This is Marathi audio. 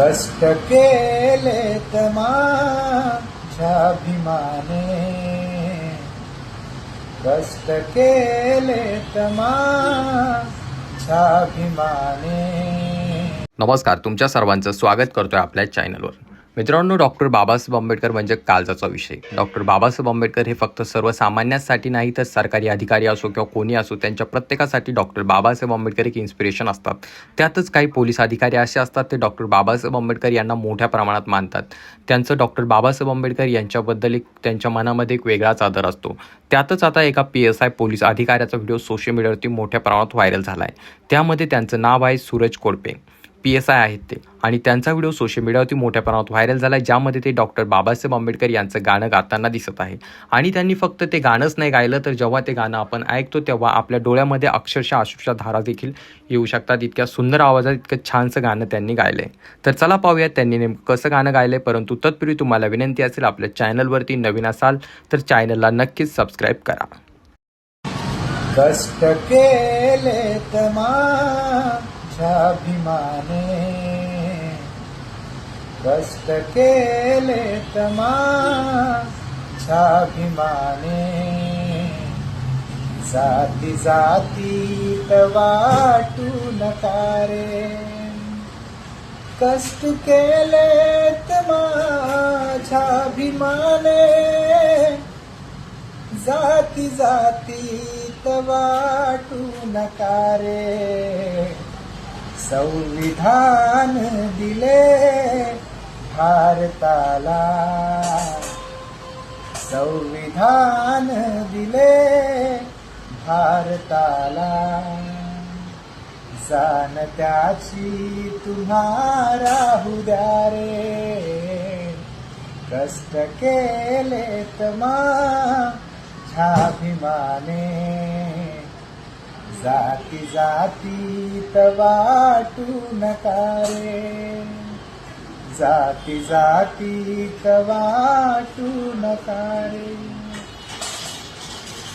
कष्ट केले माझ्याभिमाने कष्ट केले माझ्याभिमाने नमस्कार तुमच्या सर्वांचं स्वागत करतोय आपल्या चॅनलवर. मित्रांनो डॉक्टर बाबासाहेब आंबेडकर म्हणजे काळजाचा विषय. डॉक्टर बाबासाहेब आंबेडकर हे फक्त सर्वसामान्यांसाठी नाही तर सरकारी अधिकारी असो किंवा कोणी असो त्यांच्या प्रत्येकासाठी डॉक्टर बाबासाहेब आंबेडकर एक इन्स्पिरेशन असतात. त्यातच काही पोलीस अधिकारी असे असतात ते डॉक्टर बाबासाहेब आंबेडकर यांना मोठ्या प्रमाणात मानतात. त्यांचं डॉक्टर बाबासाहेब आंबेडकर यांच्याबद्दल एक त्यांच्या मनामध्ये एक वेगळाच आदर असतो. त्यातच आता एका पी एस आय पोलीस अधिकाऱ्याचा व्हिडिओ सोशल मीडियावरती मोठ्या प्रमाणात व्हायरल झाला आहे त्यामध्ये त्यांचं नाव आहे Suraj Kodpe P S I आहेत ते. आणि त्यांचा व्हिडिओ सोशल मीडियावरती मोठ्या प्रमाणात व्हायरल झाला आहे ज्यामध्ये ते डॉक्टर बाबासाहेब आंबेडकर यांचं गाणं गाताना दिसत आहे. आणि त्यांनी फक्त ते गाणंच नाही गायलं तर जेव्हा ते गाणं आपण ऐकतो तेव्हा आपल्या डोळ्यामध्ये अक्षरशः अश्रूच्या धारा देखील येऊ शकतात. इतक्या सुंदर आवाजात इतकं छानसं गाणं त्यांनी गायलं आहे तर चला पाहूया त्यांनी नेमकं कसं गाणं गायलं आहे परंतु तत्पूर्वी तुम्हाला विनंती असेल आपल्या चॅनलवरती नवीन असाल तर चॅनलला नक्कीच सबस्क्राईब करा. कष्ट केले स्वाभिमाने कष्ट केले माझ्याभिमाने जाती जाती वाटू नकारे कष्ट केले तमाभिमाने जाती जाती वाटू नकारे संविधान दिले भारताला. संविधान दिले भारताला. जाण त्याची तुम्हाला द्या रे. कष्ट केलेत छाभिमाने जाती जाती वाटू नकारे जाती जाती वाटू नकारे